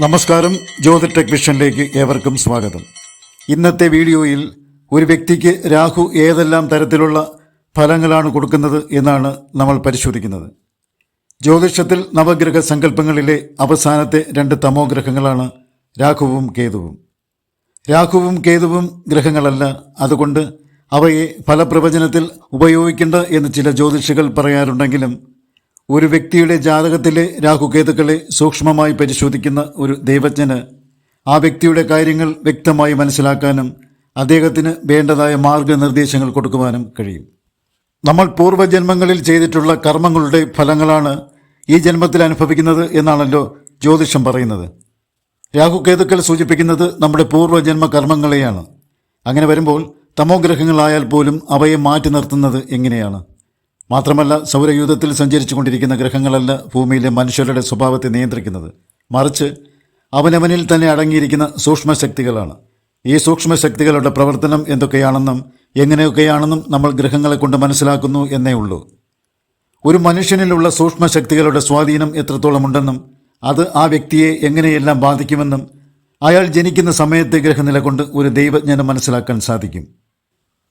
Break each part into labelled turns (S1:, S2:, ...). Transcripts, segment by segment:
S1: നമസ്കാരം. ജ്യോതി ടെക് ഏവർക്കും സ്വാഗതം. ഇന്നത്തെ വീഡിയോയിൽ ഒരു വ്യക്തിക്ക് രാഹു ഏതെല്ലാം തരത്തിലുള്ള ഫലങ്ങളാണ് കൊടുക്കുന്നത് എന്നാണ് നമ്മൾ പരിശോധിക്കുന്നത്. ജ്യോതിഷത്തിൽ നവഗ്രഹ സങ്കല്പങ്ങളിലെ അവസാനത്തെ രണ്ട് തമോഗ്രഹങ്ങളാണ് രാഹുവും കേതുവും. രാഹുവും കേതുവും ഗ്രഹങ്ങളല്ല. അതുകൊണ്ട് അവയെ ഫലപ്രവചനത്തിൽ ഉപയോഗിക്കേണ്ട എന്ന് ചില ജ്യോതിഷികൾ പറയാറുണ്ടെങ്കിലും ഒരു വ്യക്തിയുടെ ജാതകത്തിലെ രാഹുകേതുക്കളെ സൂക്ഷ്മമായി പരിശോധിക്കുന്ന ഒരു ദൈവജ്ഞന് ആ വ്യക്തിയുടെ കാര്യങ്ങൾ വ്യക്തമായി മനസ്സിലാക്കാനും അദ്ദേഹത്തിന് വേണ്ടതായ മാർഗനിർദ്ദേശങ്ങൾ കൊടുക്കുവാനും കഴിയും. നമ്മൾ പൂർവജന്മങ്ങളിൽ ചെയ്തിട്ടുള്ള കർമ്മങ്ങളുടെ ഫലങ്ങളാണ് ഈ ജന്മത്തിൽ അനുഭവിക്കുന്നത് എന്നാണല്ലോ ജ്യോതിഷം പറയുന്നത്. രാഹുകേതുക്കൾ സൂചിപ്പിക്കുന്നത് നമ്മുടെ പൂർവജന്മ കർമ്മങ്ങളെയാണ്. അങ്ങനെ വരുമ്പോൾ തമോഗ്രഹങ്ങളായാൽ പോലും അവയെ മാറ്റി നിർത്തുന്നത് എങ്ങനെയാണ്? മാത്രമല്ല സൗരയൂഥത്തിൽ സഞ്ചരിച്ചു കൊണ്ടിരിക്കുന്ന ഗ്രഹങ്ങളല്ല ഭൂമിയിലെ മനുഷ്യരുടെ സ്വഭാവത്തെ നിയന്ത്രിക്കുന്നത്. മറിച്ച് അവനവനിൽ തന്നെ അടങ്ങിയിരിക്കുന്ന സൂക്ഷ്മശക്തികളാണ്. ഈ സൂക്ഷ്മശക്തികളുടെ പ്രവർത്തനം എന്തൊക്കെയാണെന്നും എങ്ങനെയൊക്കെയാണെന്നും നമ്മൾ ഗ്രഹങ്ങളെ കൊണ്ട് മനസ്സിലാക്കുന്നു എന്നേ ഉള്ളൂ. ഒരു മനുഷ്യനിലുള്ള സൂക്ഷ്മശക്തികളുടെ സ്വാധീനം എത്രത്തോളമുണ്ടെന്നും അത് ആ വ്യക്തിയെ എങ്ങനെയെല്ലാം ബാധിക്കുമെന്നും അയാൾ ജനിക്കുന്ന സമയത്തെ ഗ്രഹനില കൊണ്ട് ഒരു ദൈവജ്ഞാനം മനസ്സിലാക്കാൻ സാധിക്കും.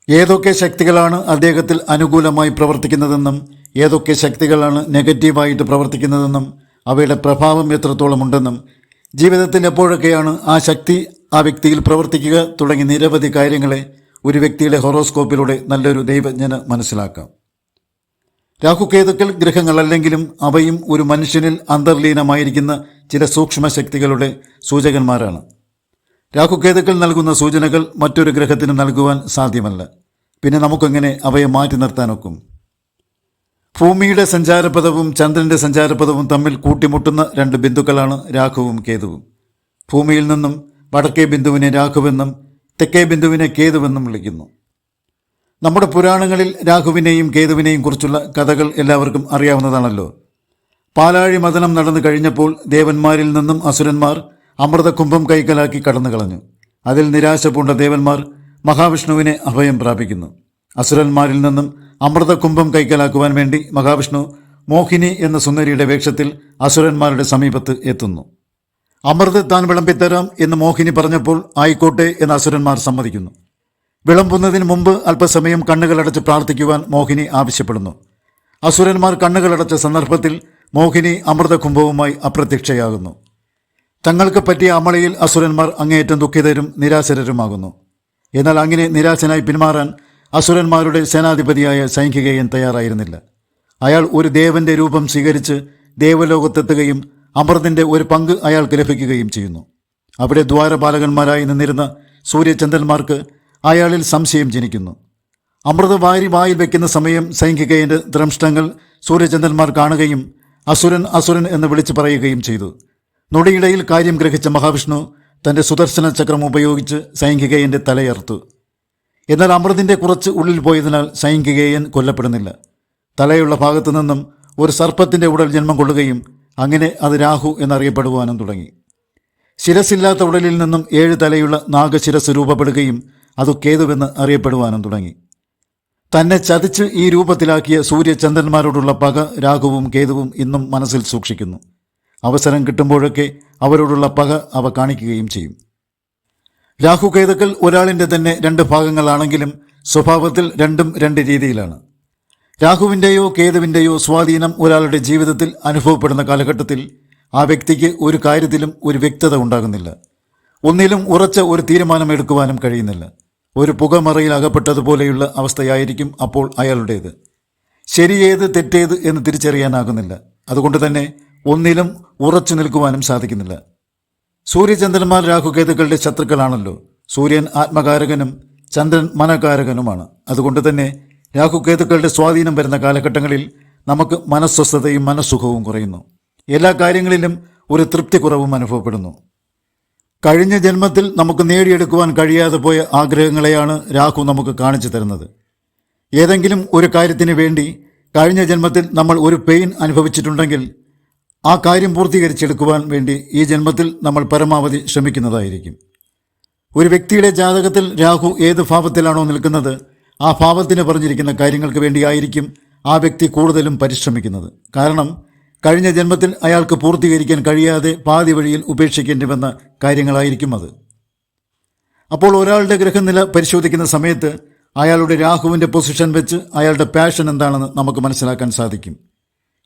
S1: ഏതൊക്കെ ശക്തികളാണ് അദ്ദേഹത്തിൽ അനുകൂലമായി പ്രവർത്തിക്കുന്നതെന്നും ഏതൊക്കെ ശക്തികളാണ് നെഗറ്റീവായിട്ട് പ്രവർത്തിക്കുന്നതെന്നും അവയുടെ പ്രഭാവം എത്രത്തോളം ഉണ്ടെന്നും ജീവിതത്തിൽ എപ്പോഴൊക്കെയാണ് ആ ശക്തി ആ വ്യക്തിയിൽ പ്രവർത്തിക്കുക തുടങ്ങി നിരവധി കാര്യങ്ങളെ ഒരു വ്യക്തിയുടെ ഹൊറോസ്കോപ്പിലൂടെ നല്ലൊരു ദൈവജ്ഞന് മനസ്സിലാക്കാം. രാഹുകേതുക്കൾ ഗ്രഹങ്ങളല്ലെങ്കിലും അവയും ഒരു മനുഷ്യനിൽ അന്തർലീനമായിരിക്കുന്ന ചില സൂക്ഷ്മ ശക്തികളുടെ സൂചകന്മാരാണ്. രാഹുകേതുക്കൾ നൽകുന്ന സൂചനകൾ മറ്റൊരു ഗ്രഹത്തിന് നൽകുവാൻ സാധ്യമല്ല. പിന്നെ നമുക്കെങ്ങനെ അവയെ മാറ്റി നിർത്താനൊക്കും? ഭൂമിയുടെ സഞ്ചാരപഥവും ചന്ദ്രന്റെ സഞ്ചാരപഥവും തമ്മിൽ കൂട്ടിമുട്ടുന്ന രണ്ട് ബിന്ദുക്കളാണ് രാഹുവും കേതുവും. ഭൂമിയിൽ നിന്നും വടക്കേ ബിന്ദുവിനെ രാഹുവെന്നും തെക്കേ ബിന്ദുവിനെ കേതുവെന്നും വിളിക്കുന്നു. നമ്മുടെ പുരാണങ്ങളിൽ രാഹുവിനെയും കേതുവിനെയും കുറിച്ചുള്ള കഥകൾ എല്ലാവർക്കും അറിയാവുന്നതാണല്ലോ. പാലാഴി മതനം നടന്നു കഴിഞ്ഞപ്പോൾ ദേവന്മാരിൽ നിന്നും അസുരന്മാർ അമൃതകുംഭം കൈക്കലാക്കി കടന്നു കളഞ്ഞു അതിൽ നിരാശ പൂണ്ട ദേവന്മാർ മഹാവിഷ്ണുവിനെ അഭയം പ്രാപിക്കുന്നു. അസുരന്മാരിൽ നിന്നും അമൃതകുംഭം കൈക്കലാക്കുവാൻ വേണ്ടി മഹാവിഷ്ണു മോഹിനി എന്ന സുന്ദരിയുടെ വേഷത്തിൽ അസുരന്മാരുടെ സമീപത്ത് എത്തുന്നു. അമൃത് താൻ വിളമ്പിത്തരാം എന്ന് മോഹിനി പറഞ്ഞപ്പോൾ ആയിക്കോട്ടെ എന്ന് അസുരന്മാർ സമ്മതിക്കുന്നു. വിളമ്പുന്നതിന് മുമ്പ് അല്പസമയം കണ്ണുകളടച്ച് പ്രാർത്ഥിക്കുവാൻ മോഹിനി ആവശ്യപ്പെടുന്നു. അസുരന്മാർ കണ്ണുകളടച്ച സന്ദർഭത്തിൽ മോഹിനി അമൃതകുംഭവുമായി അപ്രത്യക്ഷയാകുന്നു. തങ്ങൾക്ക് പറ്റിയ അമളയിൽ അസുരന്മാർ അങ്ങേയറ്റം ദുഃഖിതരും നിരാശരരുമാകുന്നു. എന്നാൽ അങ്ങനെ നിരാശനായി പിന്മാറാൻ അസുരന്മാരുടെ സേനാധിപതിയായ സൈനികയൻ തയ്യാറായിരുന്നില്ല. അയാൾ ഒരു ദേവന്റെ രൂപം സ്വീകരിച്ച് ദേവലോകത്തെത്തുകയും അമൃതിന്റെ ഒരു പങ്ക് അയാൾക്ക് ലഭിക്കുകയും ചെയ്യുന്നു. അവിടെ ദ്വാരപാലകന്മാരായി നിന്നിരുന്ന സൂര്യചന്ദ്രന്മാർക്ക് അയാളിൽ സംശയം ജനിക്കുന്നു. അമൃത വാരി വായിൽ വയ്ക്കുന്ന സമയം സൈനികയന്റെ ദ്രംഷ്ടങ്ങൾ സൂര്യചന്ദ്രന്മാർ കാണുകയും അസുരൻ അസുരൻ എന്ന് വിളിച്ചു പറയുകയും ചെയ്തു. നൊടിയിടയിൽ കാര്യം ഗ്രഹിച്ച മഹാവിഷ്ണു തന്റെ സുദർശന ചക്രം ഉപയോഗിച്ച് സൈംഗികയന്റെ തലയർത്തു എന്നാൽ അമൃതിന്റെ കുറച്ച് ഉള്ളിൽ പോയതിനാൽ സൈംഗികയൻ കൊല്ലപ്പെടുന്നില്ല. തലയുള്ള ഭാഗത്തു നിന്നും ഒരു സർപ്പത്തിന്റെ ഉടൽ ജന്മം കൊള്ളുകയും അങ്ങനെ അത് രാഹു എന്നറിയപ്പെടുവാനും തുടങ്ങി. ശിരസില്ലാത്ത ഉടലിൽ നിന്നും ഏഴ് തലയുള്ള നാഗശിരസ് രൂപപ്പെടുകയും അത് കേതുവെന്ന് അറിയപ്പെടുവാനും തുടങ്ങി. തന്നെ ചതിച്ച് ഈ രൂപത്തിലാക്കിയ സൂര്യചന്ദ്രന്മാരോടുള്ള പക രാഘുവും കേതുവും ഇന്നും മനസ്സിൽ സൂക്ഷിക്കുന്നു. അവസരം കിട്ടുമ്പോഴൊക്കെ അവരോടുള്ള പക അവ കാണിക്കുകയും ചെയ്യും. രാഹു രാഹുകേതുക്കൾ ഒരാളിന്റെ തന്നെ രണ്ട് ഭാഗങ്ങളാണെങ്കിലും സ്വഭാവത്തിൽ രണ്ടും രണ്ട് രീതിയിലാണ്. രാഹുവിന്റെയോ കേതുവിന്റെയോ സ്വാധീനം ഒരാളുടെ ജീവിതത്തിൽ അനുഭവപ്പെടുന്ന കാലഘട്ടത്തിൽ ആ വ്യക്തിക്ക് ഒരു കാര്യത്തിലും ഒരു വ്യക്തത ഉണ്ടാകുന്നില്ല. ഒന്നിലും ഉറച്ച ഒരു തീരുമാനമെടുക്കുവാനും കഴിയുന്നില്ല. ഒരു പുകമറയിൽ അകപ്പെട്ടതുപോലെയുള്ള അവസ്ഥയായിരിക്കും അപ്പോൾ അയാളുടേത്. ശരിയേത് തെറ്റേത് എന്ന് തിരിച്ചറിയാനാകുന്നില്ല. അതുകൊണ്ട് തന്നെ ഒന്നിലും ഉറച്ചു നിൽക്കുവാനും സാധിക്കുന്നില്ല. സൂര്യചന്ദ്രന്മാർ രാഹുകേതുക്കളുടെ ശത്രുക്കളാണല്ലോ. സൂര്യൻ ആത്മകാരകനും ചന്ദ്രൻ മനകാരകനുമാണ്. അതുകൊണ്ട് തന്നെ രാഹുകേതുക്കളുടെ സ്വാധീനം വരുന്ന കാലഘട്ടങ്ങളിൽ നമുക്ക് മനസ്വസ്ഥതയും മനസ്സുഖവും കുറയുന്നു. എല്ലാ കാര്യങ്ങളിലും ഒരു തൃപ്തി കുറവും അനുഭവപ്പെടുന്നു. കഴിഞ്ഞ ജന്മത്തിൽ നമുക്ക് നേടിയെടുക്കുവാൻ കഴിയാതെ പോയ ആഗ്രഹങ്ങളെയാണ് രാഹു നമുക്ക് കാണിച്ചു തരുന്നത്. ഏതെങ്കിലും ഒരു കാര്യത്തിന് വേണ്ടി കഴിഞ്ഞ ജന്മത്തിൽ നമ്മൾ ഒരു പെയിൻ അനുഭവിച്ചിട്ടുണ്ടെങ്കിൽ ആ കാര്യം പൂർത്തീകരിച്ചെടുക്കുവാൻ വേണ്ടി ഈ ജന്മത്തിൽ നമ്മൾ പരമാവധി ശ്രമിക്കുന്നതായിരിക്കും. ഒരു വ്യക്തിയുടെ ജാതകത്തിൽ രാഹു ഏത് ഭാവത്തിലാണോ നിൽക്കുന്നത് ആ ഭാവത്തിന് പറഞ്ഞിരിക്കുന്ന കാര്യങ്ങൾക്ക് വേണ്ടിയായിരിക്കും ആ വ്യക്തി കൂടുതലും പരിശ്രമിക്കുന്നത്. കാരണം കഴിഞ്ഞ ജന്മത്തിൽ അയാൾക്ക് പൂർത്തീകരിക്കാൻ കഴിയാതെ പാതി വഴിയിൽ ഉപേക്ഷിക്കേണ്ടി വന്ന കാര്യങ്ങളായിരിക്കും അത്. അപ്പോൾ ഒരാളുടെ ഗ്രഹനില പരിശോധിക്കുന്ന സമയത്ത് അയാളുടെ രാഹുവിന്റെ പൊസിഷൻ വെച്ച് അയാളുടെ പാഷൻ എന്താണെന്ന് നമുക്ക് മനസ്സിലാക്കാൻ സാധിക്കും.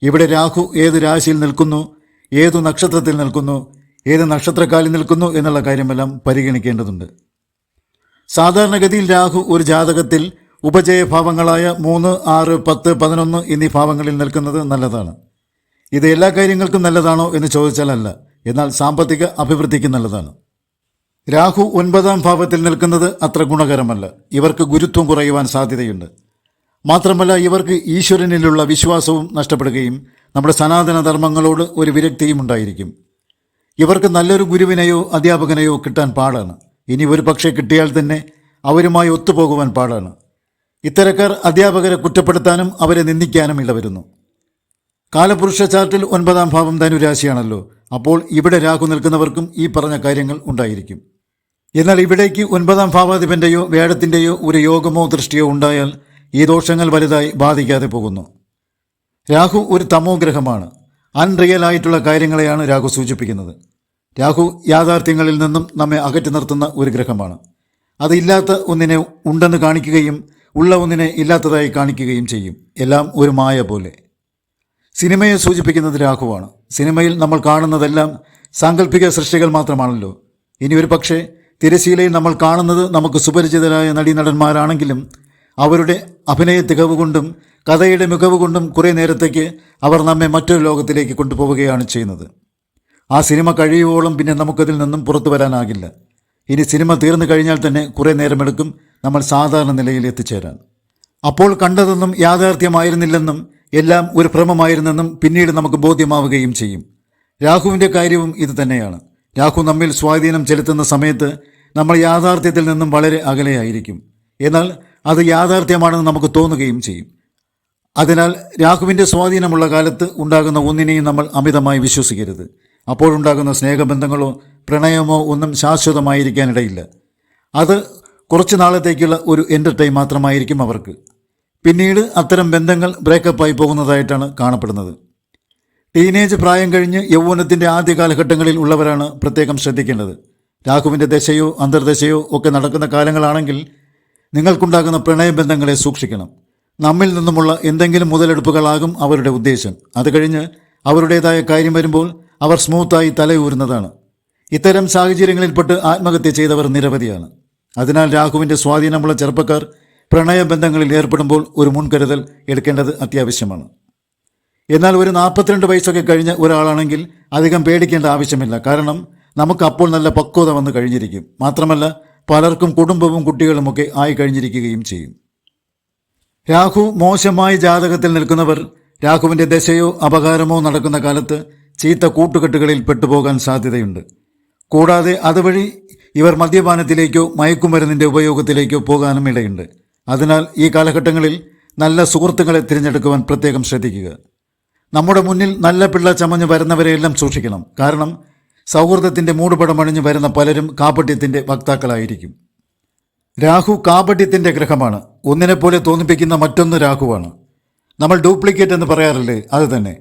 S1: ഇവിടെ രാഹു ഏത് രാശിയിൽ നിൽക്കുന്നു ഏതു നക്ഷത്രത്തിൽ നിൽക്കുന്നു ഏത് നക്ഷത്രക്കാലിൽ നിൽക്കുന്നു എന്നുള്ള കാര്യമെല്ലാം പരിഗണിക്കേണ്ടതുണ്ട്. സാധാരണഗതിയിൽ രാഹു ഒരു ജാതകത്തിൽ ഉപജയഭാവങ്ങളായ മൂന്ന് ആറ് പത്ത് പതിനൊന്ന് എന്നീ ഭാവങ്ങളിൽ നിൽക്കുന്നത് നല്ലതാണ്. ഇത് എല്ലാ കാര്യങ്ങൾക്കും നല്ലതാണോ എന്ന് ചോദിച്ചാലല്ല എന്നാൽ സാമ്പത്തിക അഭിവൃദ്ധിക്ക് നല്ലതാണ്. രാഹു ഒൻപതാം ഭാവത്തിൽ നിൽക്കുന്നത് അത്ര ഗുണകരമല്ല. ഇവർക്ക് ഗുരുത്വം കുറയുവാൻ സാധ്യതയുണ്ട്. മാത്രമല്ല ഇവർക്ക് ഈശ്വരനിലുള്ള വിശ്വാസവും നഷ്ടപ്പെടുകയും നമ്മുടെ സനാതന ധർമ്മങ്ങളോട് ഒരു വിരക്തിയും ഉണ്ടായിരിക്കും. ഇവർക്ക് നല്ലൊരു ഗുരുവിനെയോ അധ്യാപകനെയോ കിട്ടാൻ പാടാണ്. ഇനി ഒരു പക്ഷേ കിട്ടിയാൽ തന്നെ അവരുമായി ഒത്തുപോകുവാൻ പാടാണ്. ഇത്തരക്കാർ അധ്യാപകരെ കുറ്റപ്പെടുത്താനും അവരെ നിന്ദിക്കാനും ഇടവരുന്നു. കാലപുരുഷ ചാർട്ടിൽ ഒൻപതാം ഭാവം ധനുരാശിയാണല്ലോ. അപ്പോൾ ഇവിടെ രാഹു നിൽക്കുന്നവർക്കും ഈ പറഞ്ഞ കാര്യങ്ങൾ ഉണ്ടായിരിക്കും. എന്നാൽ ഇവിടേക്ക് ഒൻപതാം ഭാവാധിപന്റെയോ വേടത്തിന്റെയോ ഒരു യോഗമോ ദൃഷ്ടിയോ ഉണ്ടായാൽ ഈ ദോഷങ്ങൾ വലുതായി ബാധിക്കാതെ പോകുന്നു. രാഹു ഒരു തമോ ഗ്രഹമാണ്. അൺറിയൽ ആയിട്ടുള്ള കാര്യങ്ങളെയാണ് രാഹു സൂചിപ്പിക്കുന്നത്. രാഹു യാഥാർത്ഥ്യങ്ങളിൽ നിന്നും നമ്മെ അകറ്റി നിർത്തുന്ന ഒരു ഗ്രഹമാണ്. അതില്ലാത്ത ഒന്നിനെ ഉണ്ടെന്ന് കാണിക്കുകയും ഉള്ള ഒന്നിനെ ഇല്ലാത്തതായി കാണിക്കുകയും ചെയ്യും. എല്ലാം ഒരു മായ പോലെ. സിനിമയെ സൂചിപ്പിക്കുന്നത് രാഹുവാണ്. സിനിമയിൽ നമ്മൾ കാണുന്നതെല്ലാം സാങ്കല്പിക സൃഷ്ടികൾ മാത്രമാണല്ലോ. ഇനി ഒരു പക്ഷേ തിരശീലയിൽ നമ്മൾ കാണുന്നത് നമുക്ക് സുപരിചിതരായ നടീനടന്മാരാണെങ്കിലും അവരുടെ അഭിനയ തികവ് കൊണ്ടും കഥയുടെ മികവ് കൊണ്ടും കുറേ നേരത്തേക്ക് അവർ നമ്മെ മറ്റൊരു ലോകത്തിലേക്ക് കൊണ്ടുപോവുകയാണ് ചെയ്യുന്നത്. ആ സിനിമ കഴിയുവോളം പിന്നെ നമുക്കതിൽ നിന്നും പുറത്തു വരാനാകില്ല. ഇനി സിനിമ തീർന്നു കഴിഞ്ഞാൽ തന്നെ കുറേ നേരമെടുക്കും നമ്മൾ സാധാരണ നിലയിൽ എത്തിച്ചേരാൻ. അപ്പോൾ കണ്ടതൊന്നും യാഥാർത്ഥ്യമായിരുന്നില്ലെന്നും എല്ലാം ഒരു ഭ്രമമായിരുന്നെന്നും പിന്നീട് നമുക്ക് ബോധ്യമാവുകയും ചെയ്യും. രാഹുവിന്റെ കാര്യവും ഇത് തന്നെയാണ്. രാഹു നമ്മിൽ സ്വാധീനം ചെലുത്തുന്ന സമയത്ത് നമ്മൾ യാഥാർത്ഥ്യത്തിൽ നിന്നും വളരെ അകലെയായിരിക്കും. എന്നാൽ അത് യാഥാർത്ഥ്യമാണെന്ന് നമുക്ക് തോന്നുകയും ചെയ്യും. അതിനാൽ രാഹുവിന്റെ സ്വാധീനമുള്ള കാലത്ത് ഉണ്ടാകുന്ന ഒന്നിനെയും നമ്മൾ അമിതമായി വിശ്വസിക്കരുത്. അപ്പോഴുണ്ടാകുന്ന സ്നേഹബന്ധങ്ങളോ പ്രണയമോ ഒന്നും ശാശ്വതമായിരിക്കാനിടയില്ല. അത് കുറച്ച് നാളത്തേക്കുള്ള ഒരു എന്റർടൈൻ മാത്രമായിരിക്കും അവർക്ക്. പിന്നീട് അത്തരം ബന്ധങ്ങൾ ബ്രേക്കപ്പായി പോകുന്നതായിട്ടാണ് കാണപ്പെടുന്നത്. ടീനേജ് പ്രായം കഴിഞ്ഞ് യൗവനത്തിന്റെ ആദ്യ കാലഘട്ടങ്ങളിൽ ഉള്ളവരാണ് പ്രത്യേകം ശ്രദ്ധിക്കേണ്ടത്. രാഹുവിന്റെ ദശയോ അന്തർദശയോ ഒക്കെ നടക്കുന്ന കാലങ്ങളാണെങ്കിൽ നിങ്ങൾക്കുണ്ടാകുന്ന പ്രണയബന്ധങ്ങളെ സൂക്ഷിക്കണം. നമ്മിൽ നിന്നുമുള്ള എന്തെങ്കിലും മുതലെടുപ്പുകളാകും അവരുടെ ഉദ്ദേശം അത് കഴിഞ്ഞ് അവരുടേതായ കാര്യം വരുമ്പോൾ അവർ സ്മൂത്തായി തലയൂരുന്നതാണ്. ഇത്തരം സാഹചര്യങ്ങളിൽപ്പെട്ട് ആത്മഹത്യ ചെയ്തവർ നിരവധിയാണ്. അതിനാൽ രാഹുവിന്റെ സ്വാധീനമുള്ള ചെറുപ്പക്കാർ പ്രണയബന്ധങ്ങളിൽ ഏർപ്പെടുമ്പോൾ ഒരു മുൻകരുതൽ എടുക്കേണ്ടത് അത്യാവശ്യമാണ്. എന്നാൽ ഒരു നാൽപ്പത്തിരണ്ട് വയസ്സൊക്കെ കഴിഞ്ഞ ഒരാളാണെങ്കിൽ അധികം പേടിക്കേണ്ട ആവശ്യമില്ല. കാരണം നമുക്ക് അപ്പോൾ നല്ല പക്വത വന്ന് കഴിഞ്ഞിരിക്കും. മാത്രമല്ല പലർക്കും കുടുംബവും കുട്ടികളുമൊക്കെ ആയി കഴിഞ്ഞിരിക്കുകയും ചെയ്യും. രാഹു മോശമായ ജാതകത്തിൽ നിൽക്കുന്നവർ രാഹുവിന്റെ ദശയോ അപകാരമോ നടക്കുന്ന കാലത്ത് ചീത്ത കൂട്ടുകെട്ടുകളിൽ പെട്ടുപോകാൻ സാധ്യതയുണ്ട്. കൂടാതെ അതുവഴി ഇവർ മദ്യപാനത്തിലേക്കോ മയക്കുമരുന്നിന്റെ ഉപയോഗത്തിലേക്കോ പോകാനും ഇടയുണ്ട്. അതിനാൽ ഈ കാലഘട്ടങ്ങളിൽ നല്ല സുഹൃത്തുക്കളെ തിരഞ്ഞെടുക്കുവാൻ പ്രത്യേകം ശ്രദ്ധിക്കുക. നമ്മുടെ മുന്നിൽ നല്ല പിള്ള ചമഞ്ഞ് വരുന്നവരെയെല്ലാം സൂക്ഷിക്കണം. കാരണം സൗഹൃദത്തിന്റെ മൂടുപടമണിഞ്ഞു വരുന്ന പലരും കാപട്യത്തിന്റെ വക്താക്കളായിരിക്കും. രാഹു കാപട്യത്തിന്റെ ഗ്രഹമാണ്. ഒന്നിനെപ്പോലെ തോന്നിപ്പിക്കുന്ന മറ്റൊന്ന് രാഹുവാണ്. നമ്മൾ ഡ്യൂപ്ലിക്കേറ്റ് എന്ന് പറയാറില്ലേ? അത് തന്നെ.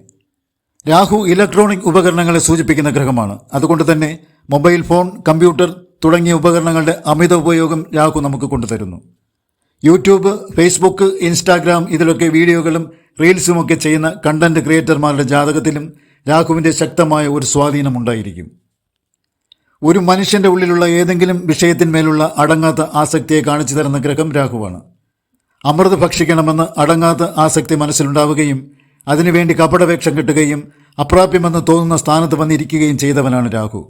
S1: രാഹു ഇലക്ട്രോണിക് ഉപകരണങ്ങളെ സൂചിപ്പിക്കുന്ന ഗ്രഹമാണ്. അതുകൊണ്ട് തന്നെ മൊബൈൽ ഫോൺ കമ്പ്യൂട്ടർ തുടങ്ങിയ ഉപകരണങ്ങളുടെ അമിത ഉപയോഗം രാഹു നമുക്ക് കൊണ്ടുതരുന്നു. യൂട്യൂബ് ഫേസ്ബുക്ക് ഇൻസ്റ്റാഗ്രാം ഇതിലൊക്കെ വീഡിയോകളും റീൽസുമൊക്കെ ചെയ്യുന്ന കണ്ടന്റ് ക്രിയേറ്റർമാരുടെ ജാതകത്തിലും രാഹുവിന്റെ ശക്തമായ ഒരു സ്വാധീനമുണ്ടായിരിക്കും ഒരു മനുഷ്യന്റെ ഉള്ളിലുള്ള ഏതെങ്കിലും വിഷയത്തിന്മേലുള്ള അടങ്ങാത്ത ആസക്തിയെ കാണിച്ചു തരുന്ന ഗ്രഹം രാഹുവാണ് അമൃത് ഭക്ഷിക്കണമെന്ന് അടങ്ങാത്ത ആസക്തി മനസ്സിലുണ്ടാവുകയും അതിനുവേണ്ടി കപടവേഷം കിട്ടുകയും അപ്രാപ്യമെന്ന് തോന്നുന്ന സ്ഥാനത്ത് വന്നിരിക്കുകയും ചെയ്തവനാണ് രാഹു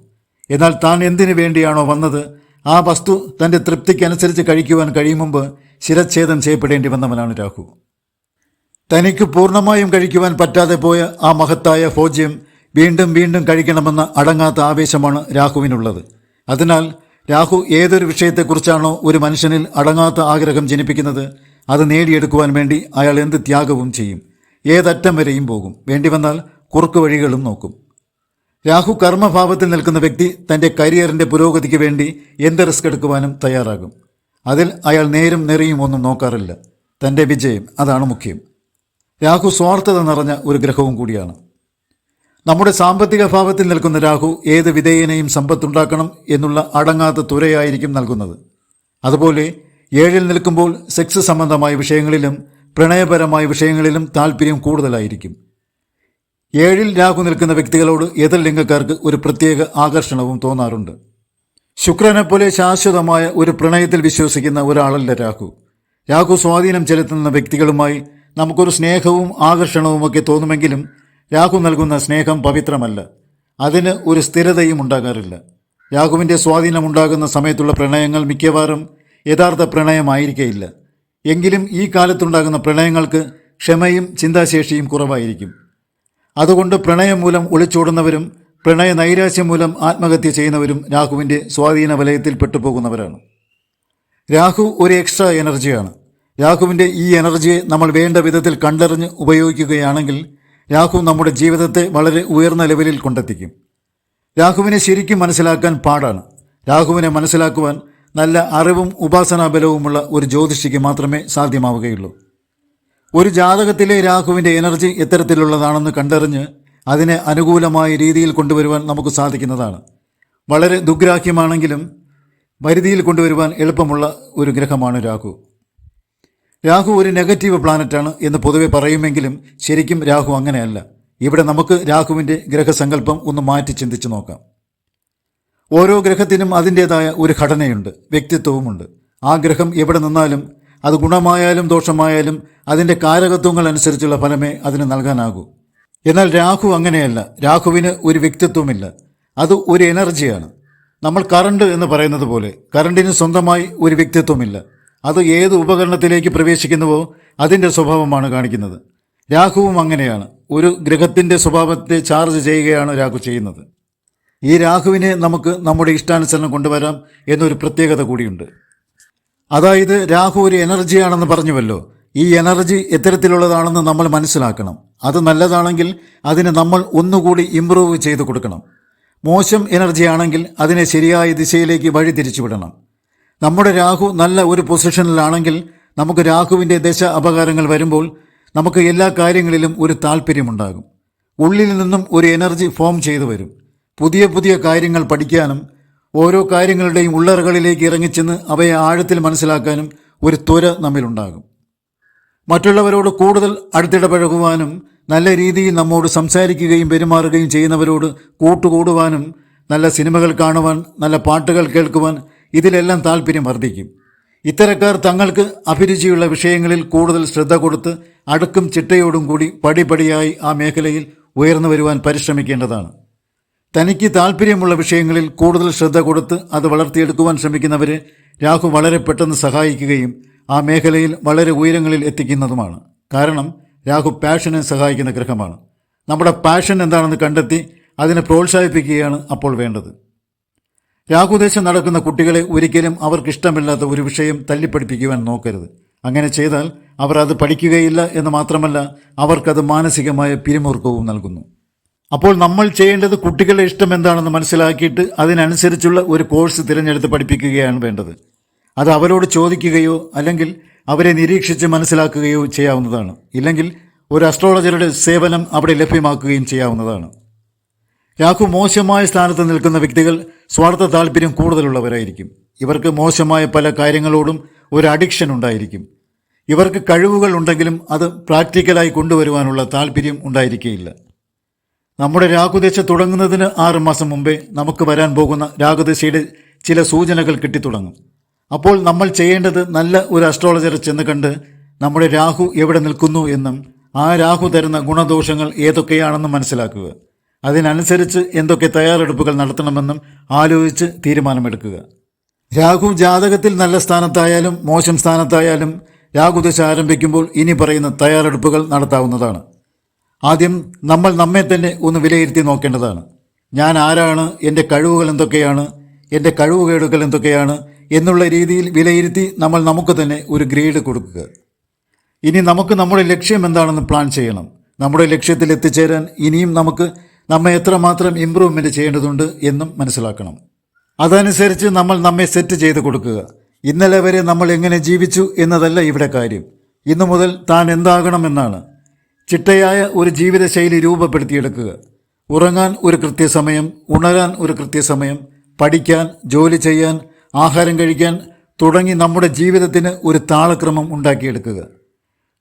S1: എന്നാൽ താൻ എന്തിനു വേണ്ടിയാണോ വന്നത്? ആ വസ്തു തന്റെ തൃപ്തിക്കനുസരിച്ച് കഴിക്കുവാൻ കഴിയും മുമ്പ് ശിരച്ഛേദം ചെയ്യപ്പെടേണ്ടി വന്നവനാണ് രാഹു തനിക്ക് പൂർണമായും കഴിക്കുവാൻ പറ്റാതെ പോയ ആ മഹത്തായ ഭോജ്യം വീണ്ടും വീണ്ടും കഴിക്കണമെന്ന അടങ്ങാത്ത ആവേശമാണ് രാഹുവിനുള്ളത്. അതിനാൽ രാഹു ഏതൊരു വിഷയത്തെക്കുറിച്ചാണോ ഒരു മനുഷ്യനിൽ അടങ്ങാത്ത ആഗ്രഹം ജനിപ്പിക്കുന്നത് അത് നേടിയെടുക്കുവാൻ വേണ്ടി അയാൾ എന്ത് ത്യാഗവും ചെയ്യും. ഏതറ്റം വരെയും പോകും. വേണ്ടി വന്നാൽ കുറുക്കു വഴികളും നോക്കും. രാഹു കർമ്മഭാവത്തിൽ നിൽക്കുന്ന വ്യക്തി തന്റെ കരിയറിന്റെ പുരോഗതിക്ക് വേണ്ടി എന്ത് റിസ്ക് എടുക്കുവാനും തയ്യാറാകും. അതിൽ അയാൾ നേരും നിറയും ഒന്നും നോക്കാറില്ല. തന്റെ വിജയം അതാണ് മുഖ്യം. രാഹു സ്വാർത്ഥത നിറഞ്ഞ ഒരു ഗ്രഹവും കൂടിയാണ്. നമ്മുടെ സാമ്പത്തിക ഭാവത്തിൽ നിൽക്കുന്ന രാഹു ഏത് വിധേയനെയും സമ്പത്തുണ്ടാക്കണം എന്നുള്ള അടങ്ങാത്ത തുരയായിരിക്കും നൽകുന്നത്. അതുപോലെ ഏഴിൽ നിൽക്കുമ്പോൾ സെക്സ് സംബന്ധമായ വിഷയങ്ങളിലും പ്രണയപരമായ വിഷയങ്ങളിലും താല്പര്യം കൂടുതലായിരിക്കും. ഏഴിൽ രാഹു നിൽക്കുന്ന വ്യക്തികളോട് എതിർ ലിംഗക്കാർക്ക് ഒരു പ്രത്യേക ആകർഷണവും തോന്നാറുണ്ട്. ശുക്രനെ പോലെ ശാശ്വതമായ ഒരു പ്രണയത്തിൽ വിശ്വസിക്കുന്ന ഒരാളല്ല രാഹു. രാഹു സ്വാധീനം ചെലുത്തുന്ന വ്യക്തികളുമായി നമുക്കൊരു സ്നേഹവും ആകർഷണവുമൊക്കെ തോന്നുമെങ്കിലും രാഹു നൽകുന്ന സ്നേഹം പവിത്രമല്ല. അതിന് ഒരു സ്ഥിരതയും ഉണ്ടാകാറില്ല. രാഹുവിന്റെ സ്വാധീനമുണ്ടാകുന്ന സമയത്തുള്ള പ്രണയങ്ങൾ മിക്കവാറും യഥാർത്ഥ പ്രണയമായിരിക്കേയില്ല. എങ്കിലും ഈ കാലത്തുണ്ടാകുന്ന പ്രണയങ്ങൾക്ക് ക്ഷമയും ചിന്താശേഷിയും കുറവായിരിക്കും. അതുകൊണ്ട് പ്രണയം മൂലം ഒളിച്ചോടുന്നവരും പ്രണയ നൈരാശ്യം മൂലം ആത്മഹത്യ ചെയ്യുന്നവരും രാഹുവിന്റെ സ്വാധീന വലയത്തിൽ പെട്ടുപോകുന്നവരാണ്. രാഹു ഒരു എക്സ്ട്രാ എനർജിയാണ് രാഹുവിന്റെ ഈ എനർജിയെ നമ്മൾ വേണ്ട വിധത്തിൽ കണ്ടറിഞ്ഞ് ഉപയോഗിക്കുകയാണെങ്കിൽ രാഹു നമ്മുടെ ജീവിതത്തെ വളരെ ഉയർന്ന ലെവലിൽ കൊണ്ടെത്തിക്കും. രാഹുവിനെ ശരിക്കും മനസ്സിലാക്കാൻ പാടാണ്. രാഹുവിനെ മനസ്സിലാക്കുവാൻ നല്ല അറിവും ഉപാസനാബലവുമുള്ള ഒരു ജ്യോതിഷിക്ക് മാത്രമേ സാധ്യമാവുകയുള്ളൂ. ഒരു ജാതകത്തിലെ രാഹുവിന്റെ എനർജി എത്തരത്തിലുള്ളതാണെന്ന് കണ്ടറിഞ്ഞ് അതിനെ അനുകൂലമായ രീതിയിൽ കൊണ്ടുവരുവാൻ നമുക്ക് സാധിക്കുന്നതാണ്. വളരെ ദുഗ്രാഹ്യമാണെങ്കിലും പരിധിയിൽ കൊണ്ടുവരുവാൻ എളുപ്പമുള്ള ഒരു ഗ്രഹമാണ് രാഹു രാഹു ഒരു നെഗറ്റീവ് പ്ലാനറ്റാണ് എന്ന് പൊതുവെ പറയുമെങ്കിലും ശരിക്കും രാഹു അങ്ങനെയല്ല. ഇവിടെ നമുക്ക് രാഹുവിന്റെ ഗ്രഹസങ്കല്പം ഒന്ന് മാറ്റി ചിന്തിച്ചു നോക്കാം. ഓരോ ഗ്രഹത്തിനും അതിന്റേതായ ഒരു ഘടനയുണ്ട് വ്യക്തിത്വവുമുണ്ട്. ആ ഗ്രഹം എവിടെ നിന്നാലും അത് ഗുണമായാലും ദോഷമായാലും അതിന്റെ കാരകത്വങ്ങൾ അനുസരിച്ചുള്ള ഫലമേ അതിന് നൽകാനാകൂ. എന്നാൽ രാഹു അങ്ങനെയല്ല. രാഹുവിന് ഒരു വ്യക്തിത്വമില്ല. അത് ഒരു എനർജിയാണ്. നമ്മൾ കറണ്ട് എന്ന് പറയുന്നത് പോലെ കറണ്ടിന് സ്വന്തമായി ഒരു വ്യക്തിത്വമില്ല. അത് ഏത് ഉപകരണത്തിലേക്ക് പ്രവേശിക്കുന്നുവോ അതിന്റെ സ്വഭാവമാണ് കാണിക്കുന്നത്. രാഹുവും അങ്ങനെയാണ്. ഒരു ഗ്രഹത്തിന്റെ സ്വഭാവത്തെ ചാർജ് ചെയ്യുകയാണ് രാഹു ചെയ്യുന്നത്. ഈ രാഹുവിനെ നമുക്ക് നമ്മുടെ ഇഷ്ടാനുസരണം കൊണ്ടുവരാം എന്നൊരു പ്രത്യേകത കൂടിയുണ്ട്. അതായത് രാഹു ഒരു എനർജിയാണെന്ന് പറഞ്ഞുവല്ലോ. ഈ എനർജി എത്തരത്തിലുള്ളതാണെന്ന് നമ്മൾ മനസ്സിലാക്കണം. അത് നല്ലതാണെങ്കിൽ അതിനെ നമ്മൾ ഒന്നുകൂടി ഇമ്പ്രൂവ് ചെയ്ത് കൊടുക്കണം. മോശം എനർജിയാണെങ്കിൽ അതിനെ ശരിയായ ദിശയിലേക്ക് വഴി തിരിച്ചുവിടണം നമ്മുടെ രാഹു നല്ല ഒരു പൊസിഷനിലാണെങ്കിൽ നമുക്ക് രാഹുവിന്റെ ദശ അപകാരങ്ങൾ വരുമ്പോൾ നമുക്ക് എല്ലാ കാര്യങ്ങളിലും ഒരു താല്പര്യമുണ്ടാകും. ഉള്ളിൽ നിന്നും ഒരു എനർജി ഫോം ചെയ്തു വരും. പുതിയ പുതിയ കാര്യങ്ങൾ പഠിക്കാനും ഓരോ കാര്യങ്ങളുടെയും ഉള്ളറകളിലേക്ക് ഇറങ്ങിച്ചെന്ന് അവയെ ആഴത്തിൽ മനസ്സിലാക്കാനും ഒരു ത്വര നമ്മിലുണ്ടാകും. മറ്റുള്ളവരോട് കൂടുതൽ അടുത്തിടപഴകുവാനും നല്ല രീതിയിൽ നമ്മോട് സംസാരിക്കുകയും പെരുമാറുകയും ചെയ്യുന്നവരോട് കൂട്ടുകൂടുവാനും നല്ല സിനിമകൾ കാണുവാൻ നല്ല പാട്ടുകൾ കേൾക്കുവാൻ ഇതിലെല്ലാം താല്പര്യം വർദ്ധിക്കും. ഇത്തരക്കാർ തങ്ങൾക്ക് അഭിരുചിയുള്ള വിഷയങ്ങളിൽ കൂടുതൽ ശ്രദ്ധ കൊടുത്ത് അടുക്കും ചിട്ടയോടും കൂടി പടിപടിയായി ആ മേഖലയിൽ ഉയർന്നു വരുവാൻ പരിശ്രമിക്കേണ്ടതാണ്. തനിക്ക് താല്പര്യമുള്ള വിഷയങ്ങളിൽ കൂടുതൽ ശ്രദ്ധ കൊടുത്ത് അത് വളർത്തിയെടുക്കുവാൻ ശ്രമിക്കുന്നവരെ രാഹു വളരെ പെട്ടെന്ന് സഹായിക്കുകയും ആ മേഖലയിൽ വളരെ ഉയരങ്ങളിൽ എത്തിക്കുന്നതുമാണ്. കാരണം രാഹു പാഷനെ സഹായിക്കുന്ന ഗ്രഹമാണ്. നമ്മുടെ പാഷൻ എന്താണെന്ന് കണ്ടെത്തി അതിനെ പ്രോത്സാഹിപ്പിക്കുകയാണ് അപ്പോൾ വേണ്ടത്. രാഹുദേശം നടക്കുന്ന കുട്ടികളെ ഒരിക്കലും അവർക്കിഷ്ടമില്ലാത്ത ഒരു വിഷയം തല്ലിപ്പഠിപ്പിക്കുവാൻ നോക്കരുത്. അങ്ങനെ ചെയ്താൽ അവർ അത് പഠിക്കുകയില്ല എന്ന് മാത്രമല്ല അവർക്കത് മാനസികമായ പിരിമുറുക്കവും നൽകുന്നു. അപ്പോൾ നമ്മൾ ചെയ്യേണ്ടത് കുട്ടികളുടെ ഇഷ്ടം എന്താണെന്ന് മനസ്സിലാക്കിയിട്ട് അതിനനുസരിച്ചുള്ള ഒരു കോഴ്സ് തിരഞ്ഞെടുത്ത് പഠിപ്പിക്കുകയാണ് വേണ്ടത്. അത് അവരോട് ചോദിക്കുകയോ അല്ലെങ്കിൽ അവരെ നിരീക്ഷിച്ച് മനസ്സിലാക്കുകയോ ചെയ്യാവുന്നതാണ്. ഇല്ലെങ്കിൽ ഒരു അസ്ട്രോളജറുടെ സേവനം അവിടെ ലഭ്യമാക്കുകയും ചെയ്യാവുന്നതാണ്. രാഹു മോശമായ സ്ഥാനത്ത് നിൽക്കുന്ന വ്യക്തികൾ സ്വാർത്ഥ താല്പര്യം കൂടുതലുള്ളവരായിരിക്കും. ഇവർക്ക് മോശമായ പല കാര്യങ്ങളോടും ഒരു അഡിക്ഷൻ ഉണ്ടായിരിക്കും. ഇവർക്ക് കഴിവുകൾ ഉണ്ടെങ്കിലും അത് പ്രാക്ടിക്കലായി കൊണ്ടുവരുവാനുള്ള താല്പര്യം ഉണ്ടായിരിക്കുകയില്ല നമ്മുടെ രാഹുദശ തുടങ്ങുന്നതിന് ആറ് മാസം മുമ്പേ നമുക്ക് വരാൻ പോകുന്ന രാഹുദശയുടെ ചില സൂചനകൾ കിട്ടിത്തുടങ്ങും. അപ്പോൾ നമ്മൾ ചെയ്യേണ്ടത് നല്ല ഒരു അസ്ട്രോളജറെ ചെന്ന് കണ്ട് നമ്മുടെ രാഹു എവിടെ നിൽക്കുന്നു എന്നും ആ രാഹു തരുന്ന ഗുണദോഷങ്ങൾ ഏതൊക്കെയാണെന്നും മനസ്സിലാക്കുക. അതിനനുസരിച്ച് എന്തൊക്കെ തയ്യാറെടുപ്പുകൾ നടത്തണമെന്നും ആലോചിച്ച് തീരുമാനമെടുക്കുക. രാഹു ജാതകത്തിൽ നല്ല സ്ഥാനത്തായാലും മോശം സ്ഥാനത്തായാലും രാഹുദശ ആരംഭിക്കുമ്പോൾ ഇനി പറയുന്ന തയ്യാറെടുപ്പുകൾ നടത്താവുന്നതാണ്. ആദ്യം നമ്മൾ നമ്മെ തന്നെ ഒന്ന് വിലയിരുത്തി നോക്കേണ്ടതാണ്. ഞാൻ ആരാണ് എന്റെ കഴിവുകൾ എന്തൊക്കെയാണ് എന്റെ കഴിവുകേടുകൾ എന്തൊക്കെയാണ് എന്നുള്ള രീതിയിൽ വിലയിരുത്തി നമ്മൾ നമുക്ക് തന്നെ ഒരു ഗ്രേഡ് കൊടുക്കുക. ഇനി നമുക്ക് നമ്മുടെ ലക്ഷ്യം എന്താണെന്ന് പ്ലാൻ ചെയ്യണം. നമ്മുടെ ലക്ഷ്യത്തിൽ എത്തിച്ചേരാൻ ഇനിയും നമുക്ക് നമ്മെ എത്രമാത്രം ഇമ്പ്രൂവ്മെന്റ് ചെയ്യേണ്ടതുണ്ട് എന്നും മനസ്സിലാക്കണം. അതനുസരിച്ച് നമ്മൾ നമ്മെ സെറ്റ് ചെയ്ത് കൊടുക്കുക. ഇന്നലെ വരെ നമ്മൾ എങ്ങനെ ജീവിച്ചു എന്നതല്ല ഇവിടെ കാര്യം. ഇന്നു മുതൽ താൻ എന്താകണമെന്നാണ്. ചിട്ടയായ ഒരു ജീവിതശൈലി രൂപപ്പെടുത്തിയെടുക്കുക. ഉറങ്ങാൻ ഒരു കൃത്യസമയം ഉണരാൻ ഒരു കൃത്യസമയം പഠിക്കാൻ ജോലി ചെയ്യാൻ ആഹാരം കഴിക്കാൻ തുടങ്ങി നമ്മുടെ ജീവിതത്തിന് ഒരു താളക്രമം ഉണ്ടാക്കിയെടുക്കുക.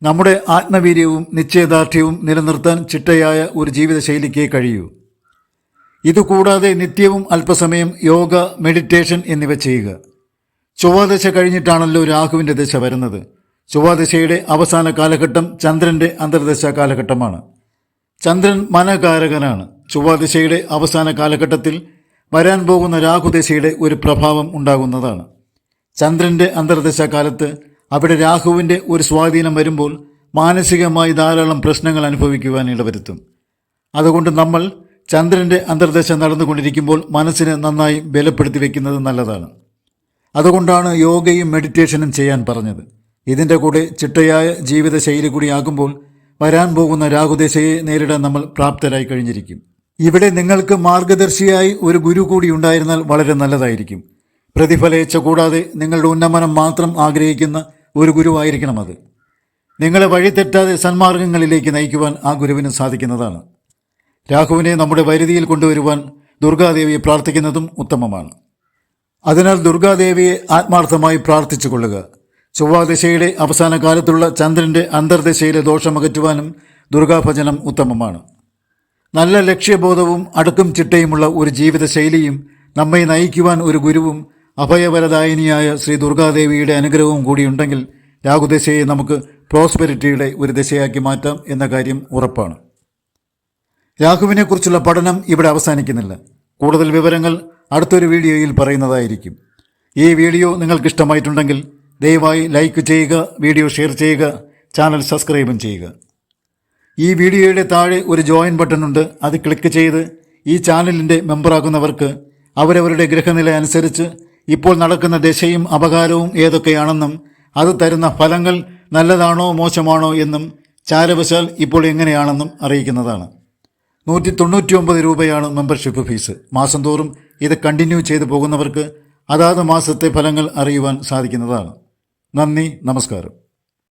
S1: നമ്മുടെ ആത്മവീര്യവും നിശ്ചയദാർഢ്യവും നിലനിർത്താൻ ചിട്ടയായ ഒരു ജീവിതശൈലിക്കേ കഴിയൂ. ഇതുകൂടാതെ നിത്യവും അല്പസമയം യോഗ മെഡിറ്റേഷൻ എന്നിവ ചെയ്യുക. ചൊവ്വാദശ കഴിഞ്ഞിട്ടാണല്ലോ രാഹുവിന്റെ ദശ വരുന്നത്. ചൊവ്വാദശയുടെ അവസാന കാലഘട്ടം ചന്ദ്രന്റെ അന്തർദശ കാലഘട്ടമാണ്. ചന്ദ്രൻ മനകാരകനാണ്. ചൊവ്വാദശയുടെ അവസാന കാലഘട്ടത്തിൽ വരാൻ പോകുന്ന രാഹുദശയുടെ ഒരു പ്രഭാവം ഉണ്ടാകുന്നതാണ്. ചന്ദ്രന്റെ അന്തർദശ കാലത്ത് അവിടെ രാഹുവിന്റെ ഒരു സ്വാധീനം വരുമ്പോൾ മാനസികമായി ധാരാളം പ്രശ്നങ്ങൾ അനുഭവിക്കുവാൻ ഇടവരുത്തും. അതുകൊണ്ട് നമ്മൾ ചന്ദ്രന്റെ അന്തർദശ നടന്നുകൊണ്ടിരിക്കുമ്പോൾ മനസ്സിനെ നന്നായി ബലപ്പെടുത്തി വയ്ക്കുന്നത് നല്ലതാണ്. അതുകൊണ്ടാണ് യോഗയും മെഡിറ്റേഷനും ചെയ്യാൻ പറഞ്ഞത്. ഇതിന്റെ കൂടെ ചിട്ടയായ ജീവിതശൈലി കൂടിയാകുമ്പോൾ വരാൻ പോകുന്ന രാഹുദശയെ നേരിടാൻ നമ്മൾ പ്രാപ്തരായി കഴിഞ്ഞിരിക്കും. ഇവിടെ നിങ്ങൾക്ക് മാർഗദർശിയായി ഒരു ഗുരു കൂടി ഉണ്ടായിരുന്നാൽ വളരെ നല്ലതായിരിക്കും. പ്രതിഫലേച്ഛ കൂടാതെ നിങ്ങളുടെ ഉന്നമനം മാത്രം ആഗ്രഹിക്കുന്ന ഒരു ഗുരുവായിരിക്കണം അത്. നിങ്ങളെ വഴിതെറ്റാതെ സന്മാർഗങ്ങളിലേക്ക് നയിക്കുവാൻ ആ ഗുരുവിന് സാധിക്കുന്നതാണ്. രാഹുവിനെ നമ്മുടെ വരുതിയിൽ കൊണ്ടുവരുവാൻ ദുർഗാദേവിയെ പ്രാർത്ഥിക്കുന്നതും ഉത്തമമാണ്. അതിനാൽ ദുർഗാദേവിയെ ആത്മാർത്ഥമായി പ്രാർത്ഥിച്ചു കൊള്ളുക. ചൊവ്വാദശയുടെ അവസാന കാലത്തുള്ള ചന്ദ്രന്റെ അന്തർദശയിലെ ദോഷമകറ്റുവാനും ദുർഗാഭജനം ഉത്തമമാണ്. നല്ല ലക്ഷ്യബോധവും അടുക്കും ചിട്ടയുമുള്ള ഒരു ജീവിതശൈലിയും നമ്മെ നയിക്കുവാൻ ഒരു ഗുരുവും അഭയവരദായിനിയായ ശ്രീ ദുർഗാദേവിയുടെ അനുഗ്രഹവും കൂടിയുണ്ടെങ്കിൽ രാഹുദശയെ നമുക്ക് പ്രോസ്പെരിറ്റിയുടെ ഒരു ദശയാക്കി മാറ്റാം എന്ന കാര്യം ഉറപ്പാണ്. രാഹുവിനെക്കുറിച്ചുള്ള പഠനം ഇവിടെ അവസാനിക്കുന്നില്ല. കൂടുതൽ വിവരങ്ങൾ അടുത്തൊരു വീഡിയോയിൽ പറയുന്നതായിരിക്കും. ഈ വീഡിയോ നിങ്ങൾക്കിഷ്ടമായിട്ടുണ്ടെങ്കിൽ ദയവായി ലൈക്ക് ചെയ്യുക വീഡിയോ ഷെയർ ചെയ്യുക ചാനൽ സബ്സ്ക്രൈബും ചെയ്യുക. ഈ വീഡിയോയുടെ താഴെ ഒരു ജോയിൻ ബട്ടൺ ഉണ്ട് അത് ക്ലിക്ക് ചെയ്ത് ഈ ചാനലിന്റെ മെമ്പറാകുന്നവർക്ക് അവരവരുടെ ഗ്രഹനില അനുസരിച്ച് ഇപ്പോൾ നടക്കുന്ന ദശയും അപകാരവും ഏതൊക്കെയാണെന്നും അത് തരുന്ന ഫലങ്ങൾ നല്ലതാണോ മോശമാണോ എന്നും ചാരവശാൽ ഇപ്പോൾ എങ്ങനെയാണെന്നും അറിയിക്കുന്നതാണ്. നൂറ്റി തൊണ്ണൂറ്റി ഒമ്പത് രൂപയാണ് മെമ്പർഷിപ്പ് ഫീസ് മാസം തോറും ഇത് കണ്ടിന്യൂ ചെയ്തു പോകുന്നവർക്ക് അതാത് മാസത്തെ ഫലങ്ങൾ അറിയുവാൻ സാധിക്കുന്നതാണ്. നന്ദി നമസ്കാരം.